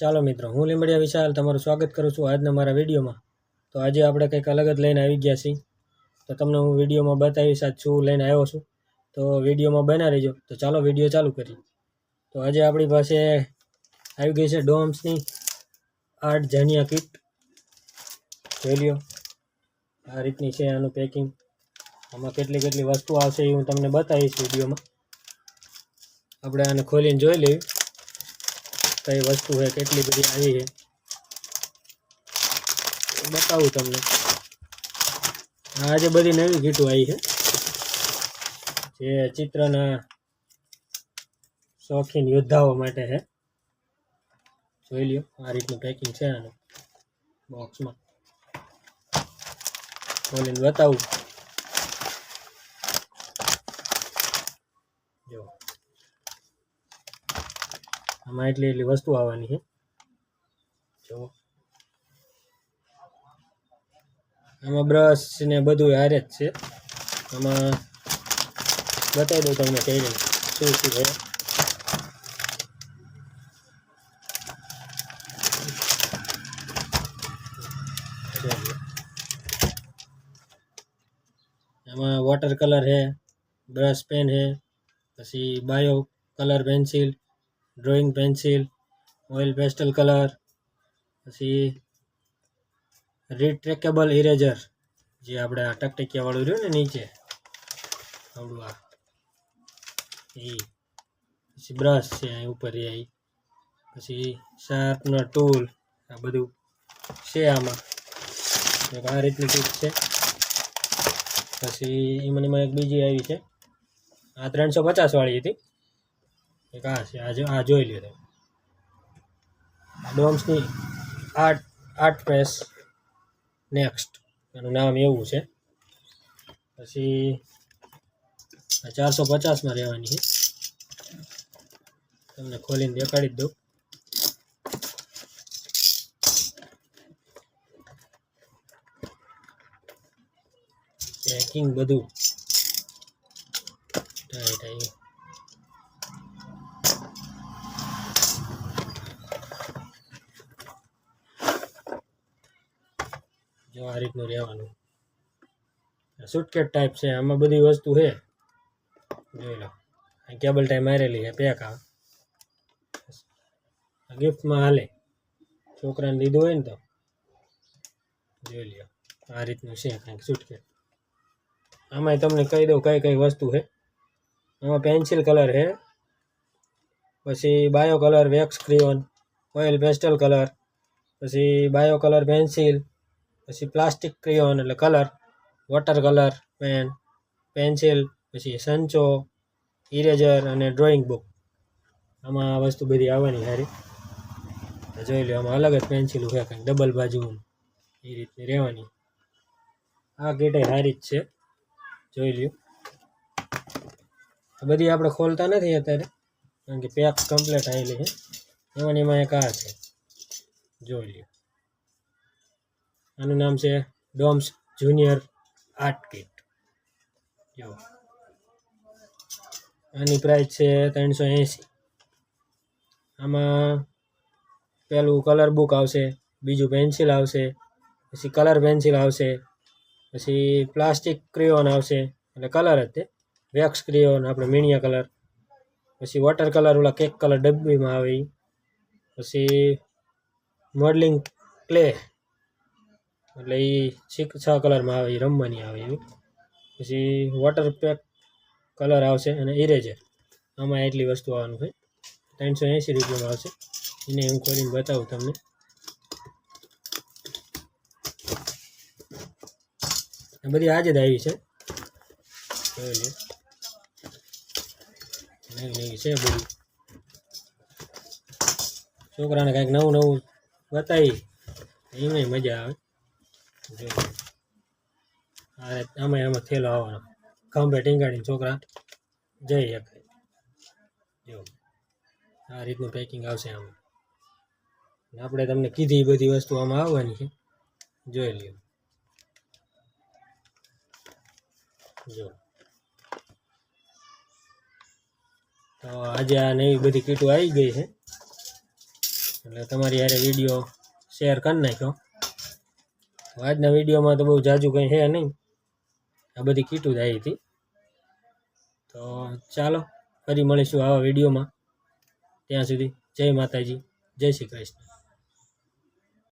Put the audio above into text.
ચાલો મિત્રો, હું લીમડિયા વિશાલ તમારું સ્વાગત કરું છું આજના મારા વિડીયોમાં. તો આજે આપણે કંઈક અલગ જ લઈને આવી ગયા છીએ. તો તમને હું વિડીયોમાં બતાવીશ આજ શું લઈને આવ્યો છું. તો વિડીયોમાં બના રહીજો. તો ચાલો વીડિયો ચાલુ કરીએ. તો આજે આપણી પાસે આવી ગઈ છે ડોમ્સની આઠ જાનિયા કીટ. જોઈ લ્યો. આ રીતની છે આનું પેકિંગ. આમાં કેટલી કેટલી વસ્તુ આવશે એ હું તમને બતાવીશ વિડીયોમાં. આપણે આને ખોલીને જોઈ લઈએ. કઈ વસ્તુ છે, કેટલી બધી આવી છે. બતાવું તમને. આજે બધી નવી કીટો આવી છે. જે ચિત્રના શોખીન યોદ્ધાઓ માટે છે. જોઈ લ્યો, આ રીતનું પેકિંગ છે આનું. બોક્સમાં બોલીને બતાવું જો આમાં એટલી એટલી વસ્તુ આવવાની છે. જો. આમાં બ્રશ ને બધું હારે જ છે. આમાં બતાવી દઉં તમને રીતે શું શું છે. એમાં વોટર કલર છે બ્રશ પેન છે, પછી bio colour pencil drawing pencil, oil pastel colour, પછી રિટ્રેકેબલ ઇરેઝર જે આપણે આ ટકટકિયાવાળું રહ્યું ને નીચે, આવડું આ. એ પછી બ્રશ છે અહીં ઉપર એ પછી શાર્પનર ટૂલ આ બધું છે આમાં. આ રીતની ટીપ છે. પછી એમાં એમાં એક બીજી આવી છે. આ ત્રણસો પચાસવાળી હતી. આ છે? આ જોઈ લ્યો તમે. ડોમ્સની આર્ટ આર્ટ પ્રેસ નેક્સ્ટ. એનું નામ એવું છે. પછી ચારસો પચાસમાં રહેવાની છે. તમને ખોલીને દેખાડી જ દઉં. પેકિંગ બધું. ટાઈ આવી જો આ રીતનું રહેવાનું? સુટકેટ ટાઈપ છે, આમાં બધી વસ્તુ છે. જોઈ લો. કેબલ ટાઈપ મારેલી છે, પેક આ. ગિફ્ટમાં હાલે. છોકરાને લીધું હોય ને તો. જોઈ લ્યો, આ રીતનું છે કંઈક સુટકેટ આમાંય તમને કહી દઉં કઈ કઈ વસ્તુ છે. આમાં પેન્સિલ કલર છે. પછી bio colour wax crayon oil pastel colour પછી બાયો કલર પેન્સિલ પછી પ્લાસ્ટિક ક્રિયોન એટલે colour, water colour, pen, pencil, પછી સંચો, ઇરેઝર અને ડ્રોઈંગ બુક. આમાં આ વસ્તુ બધી આવવાની સારી જોઈ લો આમાં અલગ જ પેન્સિલ છે કંઈક ડબલ બાજુ એ રીતની રહેવાની. આ કીટે સારી જ છે. જોઈ લ્યો. બધી આપણે ખોલતા નથી અત્યારે, કારણ કે પેક કમ્પ્લીટ આવેલી છે. એમાં એમાં એક આ છે. જોઈ લ્યો. આનું નામ છે ડોમ્સ જુનિયર આર્ટ કિટ. જો. આની પ્રાઇસ છે ત્રણસો એંસી આમાં પેલું કલર બુક આવશે, બીજું પેન્સિલ આવશે, પછી કલર પેન્સિલ આવશે, પછી પ્લાસ્ટિક ક્રિયોન આવશે, એટલે કલર જ તે. વેક્સ ક્રિયોન આપણે મીણિયા કલર પછી વોટર કલર ઓલા કેક કલર ડબ્બીમાં આવે પછી મોડલિંગ ક્લે એટલે એ છ કલરમાં આવે એ રમવાની આવે એવી. પછી વોટર પેક કલર આવશે અને ઇરેઝર આમાં એટલી વસ્તુ આવવાનું છે. ત્રણસો એંસી રૂપિયામાં આવશે. એને હું ખોલીને બતાવું તમને. બધી આજે જ આવી છે. નવી છોકરાને કાંઈક નવું નવું બતાવી. એમાં મજા આવે. જો આમાં આમાં થેલો આવવાનો. ખંભે ટીંગાડીને છોકરા જઈ શકે જો, આ રીતનું પેકિંગ આવશે આમાં. આપણે તમને કીધી એ બધી વસ્તુ આમાં આવવાની છે. જોઈ લ્યો. જો. તો આજે આ નવી બધી કીટો આવી ગઈ છે. એટલે તમારી યારે વીડિયો શેર કરી નાખ્યો. આજના વિડીયોમાં તો બહુ જાજુ કંઈ છે નહીં. આ બધી કીટું આવી હતી. તો ચાલો, ફરી મળીશું આવા વિડીયોમાં. ત્યાં સુધી જય માતાજી, જય શ્રી કૃષ્ણ.